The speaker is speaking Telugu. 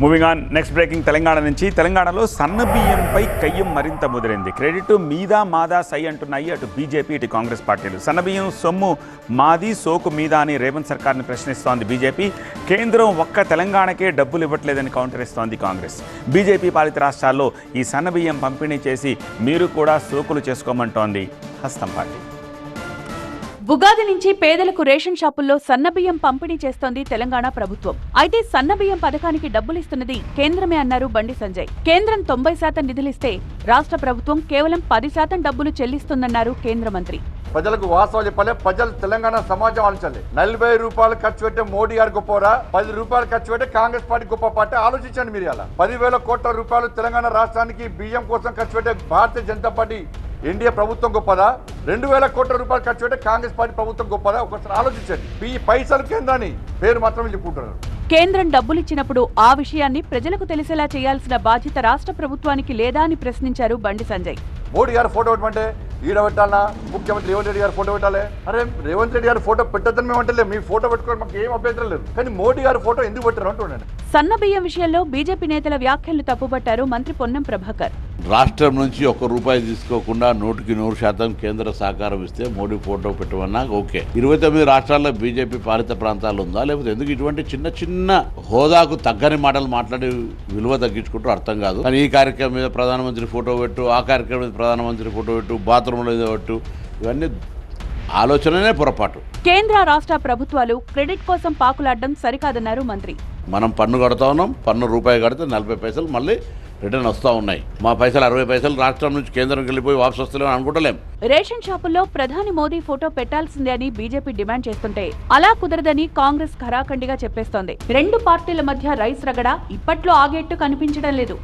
Moving on next breaking Telangana నుంచి. తెలంగాణలో సన్న బియ్యంపై కయ్యం మరింత ముదిరింది. క్రెడిట్ మీద మాదా సై అంటున్నాయి అటు బీజేపీ ఇటు కాంగ్రెస్ పార్టీలు. సన్న బియ్యం సొమ్ము మాది సోకు మీద అని రేవంత్ సర్కార్ని ప్రశ్నిస్తోంది బీజేపీ. కేంద్రం ఒక్క తెలంగాణకే డబ్బులు ఇవ్వట్లేదని కౌంటర్ ఇస్తోంది కాంగ్రెస్. బీజేపీ పాలిత రాష్ట్రాల్లో ఈ సన్న బియ్యం పంపిణీ చేసి మీరు కూడా సోకులు చేసుకోమంటోంది హస్తం పార్టీ. ఉగాది నుంచి పేదలకు రేషన్ షాపుల్లో సన్నబియ్యం పంపిణీ చేస్తోంది తెలంగాణ ప్రభుత్వం. అయితే సన్నబియ్యం పథకానికి డబ్బులిస్తున్నది కేంద్రమే అన్నారు బండి సంజయ్. కేంద్రం తొంభై శాతం నిధులిస్తే రాష్ట్ర ప్రభుత్వం కేవలం పది శాతం డబ్బులు చెల్లిస్తుందన్నారు కేంద్ర మంత్రి. ప్రజలకు వాస్తవం చెప్పాలి ప్రజలు తెలంగాణ సమాజం ఆలోచించాలి. నలభై రూపాయలు ఖర్చు పెట్టే మోడీ గారు గొప్పరా పది రూపాయలు ఖర్చు పెట్టే కాంగ్రెస్ పార్టీ గొప్ప పార్టీ ఆలోచించండి మీరు అలా పదివేల కోట్ల రూపాయలు తెలంగాణ రాష్ట్రానికి బియ్యం కోసం ఖర్చు పెట్టే భారతీయ జనతా పార్టీ ఎన్డీఏ ప్రభుత్వం గొప్పదా? రెండు వేల కోట్ల రూపాయలు ఖర్చు పెట్టే కాంగ్రెస్ పార్టీ ప్రభుత్వం గొప్పదా? ఒకసారి ఆలోచించండి. ఈ పైసలు కేంద్రాన్ని పేరు మాత్రమే చెప్పుకుంటున్నారు. కేంద్రం డబ్బులిచ్చినప్పుడు ఆ విషయాన్ని ప్రజలకు తెలిసేలా చేయాల్సిన బాధ్యత రాష్ట్ర ప్రభుత్వానికి లేదా అని ప్రశ్నించారు బండి సంజయ్. మోడీ గారు ఫోటో పెట్టమంటే ఈడ పెట్టాలనా? ముఖ్యమంత్రి రేవంత్ రెడ్డి గారు ఫోటో పెట్టాలి? అరే రేవంత్ రెడ్డి గారు ఫోటో పెట్టద్దని మేము అంటలేదు మీ ఫోటో పెట్టుకోవడం మాకు ఏం అభ్యంతరం లేదు. కానీ మోడీ గారు ఫోటో ఎందుకు పెట్టారు అంటున్నాను సన్న బియ్యం విషయంలో బీజేపీ నేతల వ్యాఖ్యలు తప్పుబట్టారు మంత్రి పొన్నం ప్రభాకర్. రాష్ట్రం నుంచి ఒక్క రూపాయి తీసుకోకుండా నూటికి నూరు శాతం కేంద్ర సహకారం ఇస్తే మోడీ ఫోటో పెట్టమన్నా ఓకే. ఇరవై తొమ్మిది రాష్ట్రాల్లో బీజేపీ పాలిత ప్రాంతాలు ఉందా? లేకపోతే ఎందుకు ఇటువంటి చిన్న చిన్న హోదాకు తగ్గని మాటలు మాట్లాడి విలువ తగ్గించుకుంటూ అర్థం కాదు. కానీ ఈ కార్యక్రమం మీద ప్రధానమంత్రి ఫోటో పెట్టు ఆ కార్యక్రమం మీద ప్రధానమంత్రి ఫోటో పెట్టు బాత్రూంలో ఏదో పెట్టు ఇవన్నీ ఆలోచననే పొరపాటు. కేంద్ర రాష్ట్ర ప్రభుత్వాలు క్రెడిట్ కోసం పాకులాడడం సరికాదన్నారు మంత్రి. మనం పన్ను కడతా ఉన్నాం పన్ను రూపాయి కడితే నలభై పైసలు మళ్ళీ రిటర్న్ వస్తూ ఉన్నాయి. మా పైసలు అరవై పైసలు రాష్ట్రం నుంచి కేంద్రంకి వెళ్ళిపోయి వాపసు వస్తలేమని అనుకుంటలేం. రేషన్ షాపుల్లో ప్రధాని మోదీ ఫోటో పెట్టాల్సిందే అని బీజేపీ డిమాండ్ చేస్తుంటే అలా కుదరదని కాంగ్రెస్ ఖరాఖండిగా చెప్పేస్తోంది. రెండు పార్టీల మధ్య రైస్ రగడ ఇప్పట్లో ఆగేట్టు కనిపించడం లేదు.